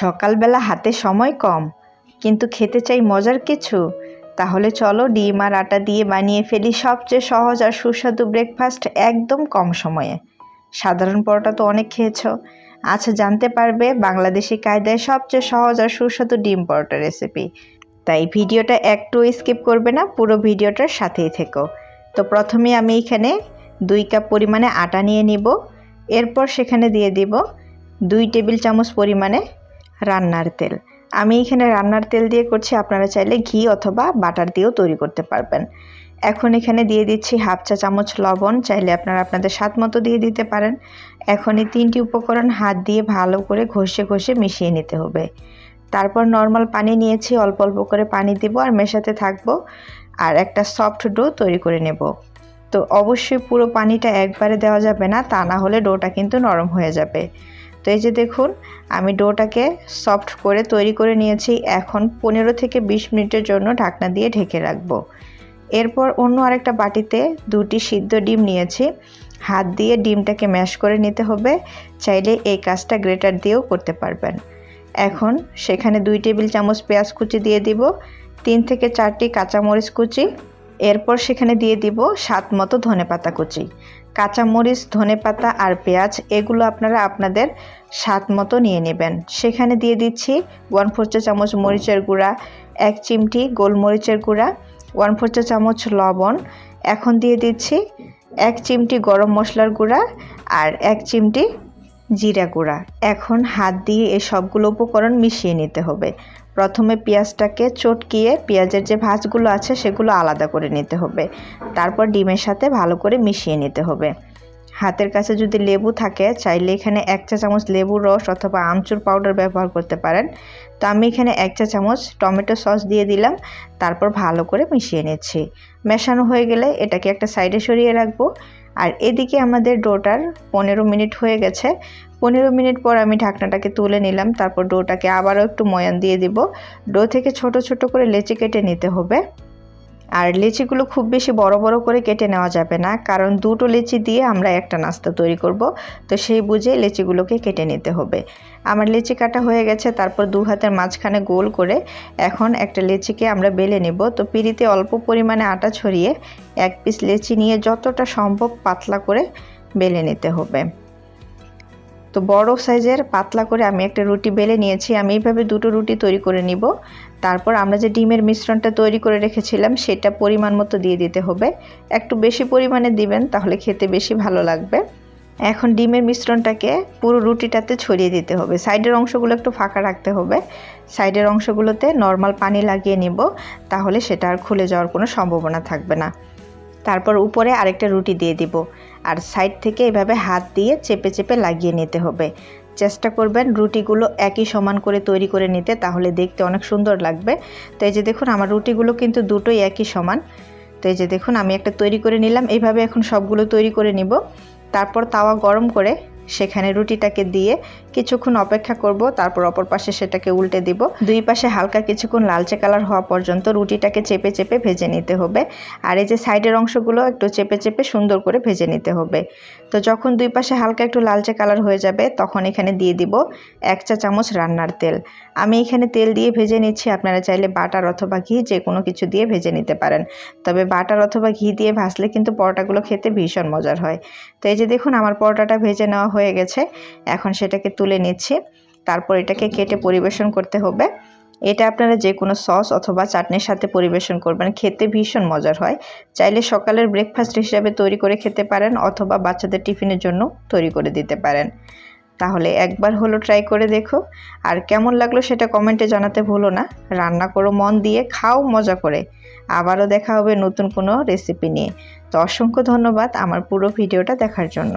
সকালবেলা হাতে সময় কম, কিন্তু খেতে চাই মজার কিছু, তাহলে চলো ডিম আর আটা দিয়ে বানিয়ে ফেলি সবচেয়ে সহজ আর সুস্বাদু ব্রেকফাস্ট একদম কম সময়ে। সাধারণ পরোটা তো অনেক খেয়েছো। আচ্ছা জানতে পারবে বাংলাদেশি কায়দায় সবচেয়ে সহজ আর সুস্বাদু ডিম পরোটা রেসিপি তাই ভিডিওটা একটু স্কিপ করবে না, পুরো ভিডিওটার সাথেই থেকো। তো প্রথমে আমি এখানে দুই কাপ পরিমাণে আটা নিয়ে নিব, এরপর সেখানে দিয়ে দিব দুই টেবিল চামচ পরিমাণে রান্নার তেল। আমি এখানে রান্নার তেল দিয়ে করছি, আপনারা চাইলে ঘি অথবা বাটার দিয়েও তৈরি করতে পারবেন। এখন এখানে দিয়ে দিচ্ছি হাফ চা চামচ লবণ, চাইলে আপনারা আপনাদের স্বাদ মতো দিয়ে দিতে পারেন। এখন এই তিনটি উপকরণ হাত দিয়ে ভালো করে ঘষে ঘষে মিশিয়ে নিতে হবে। তারপর নর্মাল পানি নিয়েছি, অল্প অল্প করে পানি দেবো আর মেশাতে থাকব আর একটা সফট ডো তৈরি করে নেব। তো অবশ্যই পুরো পানিটা একবারে দেওয়া যাবে না, তা না হলে ডোটা কিন্তু নরম হয়ে যাবে। তো এই যে দেখুন, আমি ডোটাকে সফট করে তৈরি করে নিয়েছি। এখন পনেরো থেকে বিশ মিনিটের জন্য ঢাকনা দিয়ে ঢেকে রাখব। এরপর অন্য আরেকটা বাটিতে দুটি সিদ্ধ ডিম নিয়েছি। হাত দিয়ে ডিমটাকে ম্যাশ করে নিতে হবে। চাইলে এই কাজটা গ্রেটার দিয়েও করতে পারবেন। এখন সেখানে দুই টেবিল চামচ পেঁয়াজ কুচি দিয়ে দিব। তিন থেকে চারটি কাঁচামরিচ কুচি। এরপর সেখানে দিয়ে দিব স্বাদ মতো ধনে পাতা কুচি। কাঁচামরিচ, ধনে পাতা আর পেঁয়াজ, এগুলো আপনারা আপনাদের স্বাদ মতো নিয়ে নেবেন। সেখানে দিয়ে দিচ্ছি ওয়ান ফোর চা চামচ মরিচের গুঁড়া, এক চিমটি গোলমরিচের গুঁড়া, ওয়ান ফোর চা চামচ লবণ, এখন দিয়ে দিচ্ছি এক চিমটি গরম মশলার গুঁড়া আর এক চিমটি জিরা গুঁড়া। এখন হাত দিয়ে এই সবগুলো উপকরণ মিশিয়ে নিতে হবে। প্রথমে পেঁয়াজটাকে চটকিয়ে পেঁয়াজের যে ভাঁজগুলো আছে সেগুলো আলাদা করে নিতে হবে। তারপর ডিমের সাথে ভালো করে মিশিয়ে নিতে হবে। হাতের কাছে যদি লেবু থাকে, চাইলে এখানে এক চা চামচ লেবুর রস অথবা আমচুর পাউডার ব্যবহার করতে পারেন। তো আমি এখানে এক চা চামচ টমেটো সস দিয়ে দিলাম। তারপর ভালো করে মিশিয়ে নিচ্ছি। মেশানো হয়ে গেলে এটাকে একটা সাইডে সরিয়ে রাখব। আর এদিকে আমাদের ডোটার পনেরো মিনিট হয়ে গেছে। পনেরো মিনিট পর আমি ঢাকনাটাকে তুলে নিলাম, তারপর ডোটাকে আবারও একটু ময়ান দিয়ে দিব। ডো থেকে ছোট ছোট করে লেচি কেটে নিতে হবে। আর লিচিগুলো খুব বেশি বড় বড় করে কেটে নেওয়া যাবে না, কারণ দুটো লিচি দিয়ে আমরা একটা নাস্তা তৈরি করব। তো সেই বুঝে লিচিগুলোকে কেটে নিতে হবে। আমার লিচি কাটা হয়ে গেছে, তারপর দু হাতের মাঝখানে গোল করে এখন একটা লিচিকে আমরা বেলে নেব। তো পিড়িতে অল্প পরিমাণে আটা ছড়িয়ে এক পিস লিচি নিয়ে যতটা সম্ভব পাতলা করে বেলে নিতে হবে। তো বড় সাইজের পাতলা করে আমি একটা রুটি বেলে নিয়েছি। আমি এইভাবে দুটো রুটি তৈরি করে নিব। তারপর আমরা যে ডিমের মিশ্রণটা তৈরি করে রেখেছিলাম, সেটা পরিমাণ মতো দিয়ে দিতে হবে। একটু বেশি পরিমাণে দিবেন, তাহলে খেতে বেশি ভালো লাগবে। এখন ডিমের মিশ্রণটাকে পুরো রুটিটাতে ছড়িয়ে দিতে হবে। সাইডের অংশগুলো একটু ফাঁকা রাখতে হবে। সাইডের অংশগুলোতে নর্মাল পানি লাগিয়ে নিব, তাহলে সেটা আর খুলে যাওয়ার কোনো সম্ভাবনা থাকবে না। তারপর উপরে আরেকটা রুটি দিয়ে দিব। আর সাইড থেকে এভাবে হাত দিয়ে চেপে চেপে লাগিয়ে নিতে হবে। চেষ্টা করবেন রুটিগুলো একই সমান করে তৈরি করে নিতে, তাহলে দেখতে অনেক সুন্দর লাগবে। তো এই যে দেখুন, আমার রুটিগুলো কিন্তু দুটোই একই সমান। তো এই যে দেখুন, আমি একটা তৈরি করে নিলাম, এইভাবে এখন সবগুলো তৈরি করে নিব। তারপর তাওয়া গরম করে সেখানে রুটিটাকে দিয়ে কিছুক্ষণ অপেক্ষা করব, তারপর অপর পাশে সেটাকে উল্টে দিব। দুই পাশে হালকা কিছুক্ষণ লালচে কালার হওয়া পর্যন্ত রুটিটাকে চেপে চেপে ভেজে নিতে হবে। আর এই যে সাইডের অংশগুলো একটু চেপে চেপে সুন্দর করে ভেজে নিতে হবে। তো যখন দুই পাশে হালকা একটু লালচে কালার হয়ে যাবে, তখন এখানে দিয়ে দিব এক চা চামচ রান্নার তেল। আমি এখানে তেল দিয়ে ভেজে নিচ্ছি, আপনারা চাইলে বাটার অথবা ঘি যে কোনো কিছু দিয়ে ভেজে নিতে পারেন। তবে বাটার অথবা ঘি দিয়ে ভাজলে কিন্তু পরোটাগুলো খেতে ভীষণ মজার হয়। তো এই যে দেখুন, আমার পরোটাটা ভেজে নেওয়া হয়ে গেছে। এখন সেটাকে তুলে নিচ্ছি। তারপর এটাকে কেটে পরিবেশন করতে হবে। এটা আপনারা যে কোনো সস অথবা চাটনির সাথে পরিবেশন করবেন। খেতে ভীষণ মজার হয়। চাইলে সকালের ব্রেকফাস্ট হিসাবে তৈরি করে খেতে পারেন অথবা বাচ্চাদের টিফিনের জন্য তৈরি করে দিতে পারেন। তাহলে একবার হলো ট্রাই করে দেখো। আর কেমন লাগল সেটা কমেন্টে জানাতে ভুলো না। রান্না করো মন দিয়ে, খাও মজা করে। আবারও দেখা হবে নতুন কোনো রেসিপি নিয়ে। তো অসংখ্য ধন্যবাদ আমার পুরো ভিডিওটা দেখার জন্য।